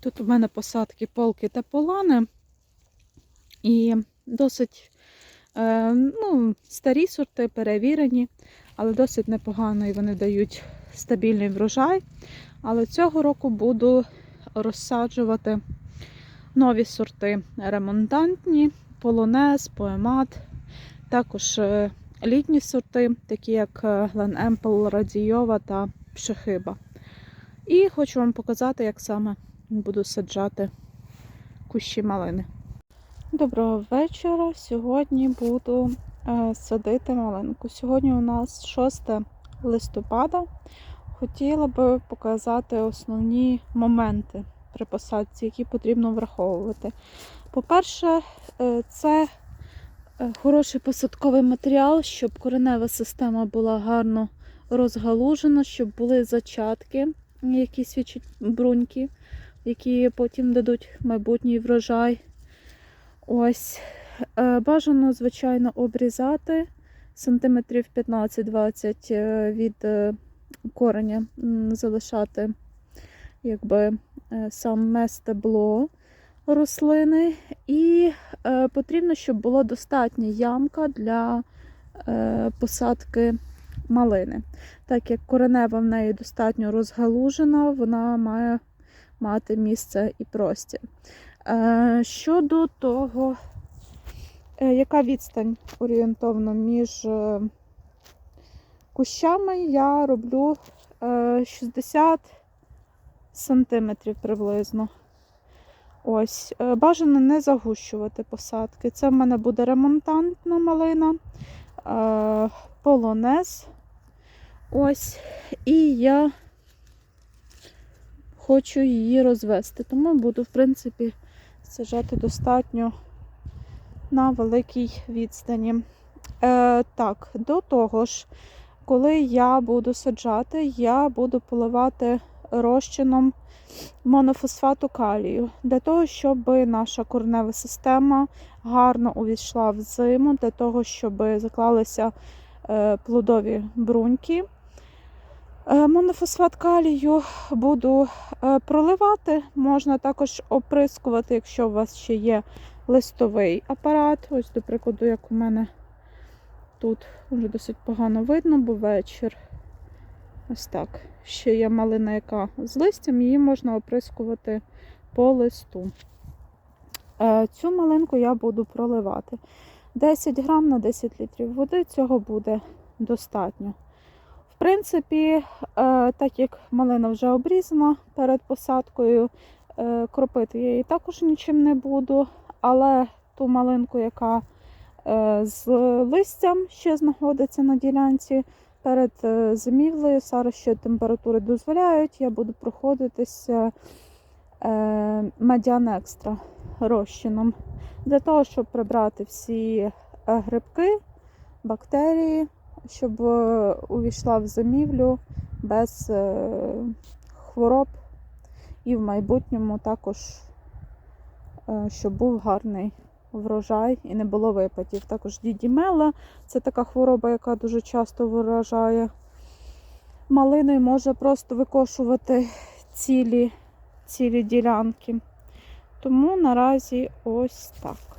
Тут у мене посадки полки та полани. І досить е, ну, старі сорти, перевірені, але досить непогано і вони дають стабільний врожай. Але цього року буду розсаджувати нові сорти ремонтантні, полонез, поемат, також е, літні сорти, такі як Глен Емпл, Радійова та Пшехиба. І хочу вам показати, як саме буду саджати кущі малини. Доброго вечора. Сьогодні буду е, садити малинку. Сьогодні у нас 6 листопада. Хотіла би показати основні моменти при посадці, які потрібно враховувати. По-перше, е, це е, хороший посадковий матеріал, щоб коренева система була гарно розгалужена, щоб були зачатки, які свідчать бруньки, які потім дадуть майбутній врожай. Ось. Е, Бажано, звичайно, обрізати сантиметрів 15-20 е, від е, кореня, залишати якби, саме стебло рослини. І потрібно, щоб була достатня ямка для посадки малини. Так як коренева в неї достатньо розгалужена, вона має мати місце і простір. Е, Щодо того, е, яка відстань орієнтовно між е, кущами, я роблю е, 60 сантиметрів приблизно. Ось, бажано не загущувати посадки. Це в мене буде ремонтантна малина, полонез. Ось, і я хочу її розвести, тому буду, в принципі, саджати достатньо на великій відстані. Е, так, до того ж, коли я буду саджати, я буду поливати розчином монофосфату калію, для того, щоб наша коренева система гарно увійшла в зиму, для того, щоб заклалися е, плодові бруньки. Е, Монофосфат калію буду е, проливати, можна також оприскувати, якщо у вас ще є листовий апарат. Ось, до прикладу, як у мене тут вже досить погано видно, бо вечір. Ось так. Ще є малина, яка з листям, її можна оприскувати по листу. Е, Цю малинку я буду проливати. 10 грам на 10 літрів води, цього буде достатньо. Принципі, е, так як малина вже обрізана перед посадкою, е, кропити я її також нічим не буду, але ту малинку, яка е, з листям ще знаходиться на ділянці, перед зимівлею, зараз ще температури дозволяють, я буду проходитися медіан екстра розчином для того, щоб прибрати всі грибки, бактерії, щоб е, увійшла в зимівлю без е, хвороб і в майбутньому також, е, щоб був гарний врожай і не було випадів. Також дідімела це така хвороба, яка дуже часто виражає малину і може просто викошувати цілі, цілі ділянки. Тому наразі ось так.